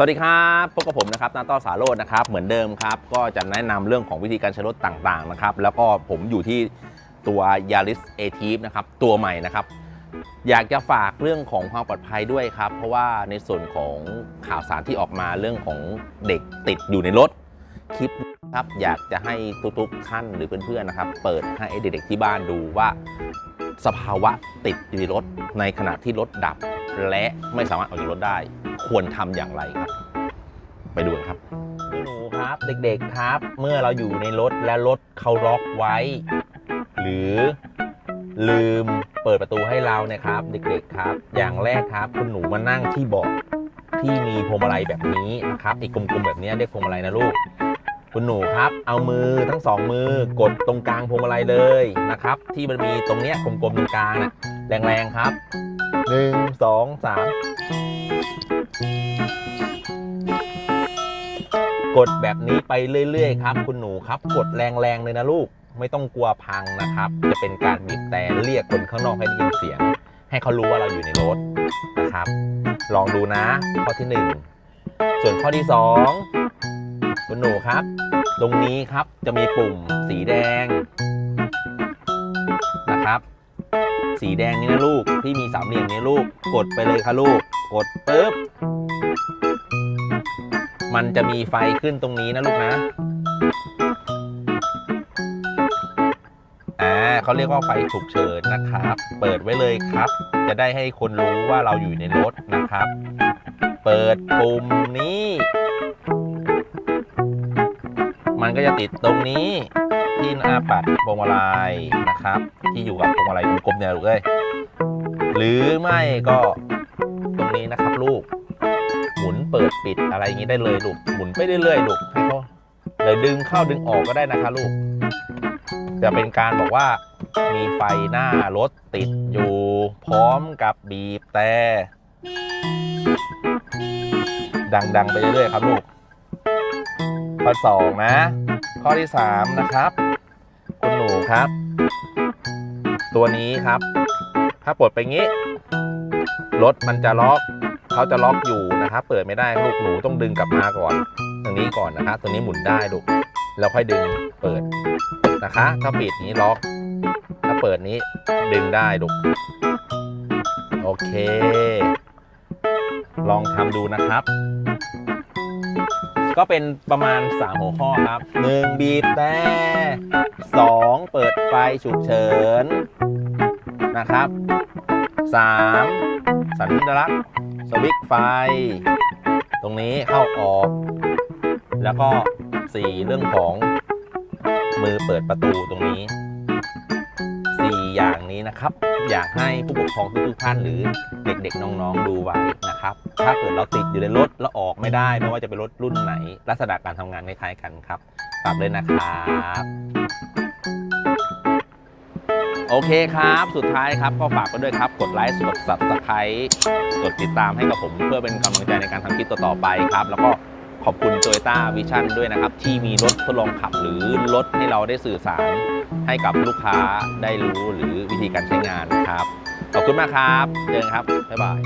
สวัสดีครับพบกับผมนะครับนาต้อสาโรจน์นะครับเหมือนเดิมครับ ก็จะแนะนำเรื่องของวิธีการใช้รถต่างๆนะครับแล้วก็ผมอยู่ที่ตัว Yaris a t i v นะครับตัวใหม่นะครับ อยากจะฝากเรื่องของความปลอดภัยด้วยครับ เพราะว่าในส่วนของข่าวสารที่ออกมาเรื่องของเด็กติดอยู่ในรถคลิปนะครับอยากจะให้ทุกๆท่านหรือเพื่อนๆนะครับ เปิดให้เด็กๆที่บ้านดูว่า สภาวะติดอยู่ในรถในขณะที่รถดับ และไม่สามารถออกจากรถได้ ควรทำอย่างไรครับ ไปดูกันครับ หนูครับเด็กๆครับ เมื่อเราอยู่ในรถและรถเขาล็อกไว้ หรือลืมเปิดประตูให้เราเนะครับ เด็กๆครับ อย่างแรกครับ คุณหนูมานั่งที่เบาะที่มีพวงมาลัยแบบนี้นะครับไอ้กลมๆแบบนี้เรียกพวงมาลัยนะลูก คุณหนูครับเอามือทั้งสองมือกดตรงกลางพวงมาลัยเลยนะครับ ที่มันมีตรงเนี้ยกลมๆตรงกลางน่ะแรงๆครับ หนึ่งสองสามกดแบบนี้ไปเรื่อยๆครับ คุณหนูครับ กดแรงๆเลยนะลูก ไม่ต้องกลัวพังนะครับ จะเป็นการบีบแต่เรียกคนข้างนอกให้ได้ยินเสียง ให้เขารู้ว่าเราอยู่ในรถนะครับ ลองดูนะ ข้อที่หนึ่งส่วนข้อที่สองคุณหนูครับ ตรงนี้ครับจะมีปุ่มสีแดงนะครับ สีแดงนี่นะลูก ที่มีสามเหลี่ยมนี้ลูก กดไปเลยค่ะลูก กดปุ๊บ มันจะมีไฟขึ้นตรงนี้นะลูกนะ อ่าเขาเรียกว่าไฟฉุกเฉินนะครับ เปิดไว้เลยครับ จะได้ให้คนรู้ว่าเราอยู่ในรถนะครับ เปิดปุ่มนี้ มันก็จะติดตรงนี้ ที่หน้าปัดพวงมาลัยนะครับ ที่อยู่กับพวงมาลัยกลมเนี่ยลูกเอ้ยหรือไม่ก็ตรงนี้นะครับลูกหมุนเปิดปิดอะไรอย่างนี้ได้เลยลูกหมุนไปเรื่อยๆลูกให้เขาเดี๋ยวดึงเข้าดึงออกก็ได้นะคะลูก จะเป็นการบอกว่ามีไฟหน้ารถติดอยู่พร้อมกับบีบแต่ดัง ๆ ไปเรื่อยๆครับลูกข้อสองนะ ข้อที่สามนะครับ ครับ ตัวนี้ครับ ถ้าปลดไปงี้ รถมันจะล็อกเขาจะล็อกอยู่นะครับ เปิดไม่ได้ลูกหนูต้องดึงกลับมาก่อนตรงนี้ก่อนนะครับตัวนี้หมุนได้ลูกแล้วค่อยดึงเปิดนะคะ ถ้าปิดนี้ล็อก ถ้าเปิดนี้ดึงได้ลูกโอเค ลองทำดูนะครับ ก็เป็นประมาณ 3 หัวข้อครับ 1. บีบแต่ 2. เปิดไฟฉุกเฉินนะครับ 3. สัญลักษณ์สวิตช์ไฟ ตรงนี้เข้าออก แล้วก็ 4. เรื่องของมือเปิดประตูตรงนี้ 4 อย่างนี้นะครับ อยากให้ผู้ปกครองทุกๆท่านหรือเด็กๆน้องๆดูไว้นะ ครับ ถ้าเกิดเราติดอยู่ในรถแล้วออกไม่ได้ไม่ว่าจะเป็นรถรุ่นไหน ลักษณะการทำงานคล้ายๆกันครับฝากเลยนะครับโอเคครับ สุดท้ายครับก็ฝากไปด้วยครับ กดไลค์กด subscribe กดติดตามให้กับผมเพื่อเป็นกำลังใจในการทำคลิปต่อๆไปครับ แล้วก็ขอบคุณ Toyota Vision ด้วยนะครับ ที่มีรถทดลองขับหรือรถให้เราได้สื่อสาร ให้กับลูกค้าได้รู้หรือวิธีการใช้งานครับ ขอบคุณมากครับ เจอกันครับ บ๊ายบาย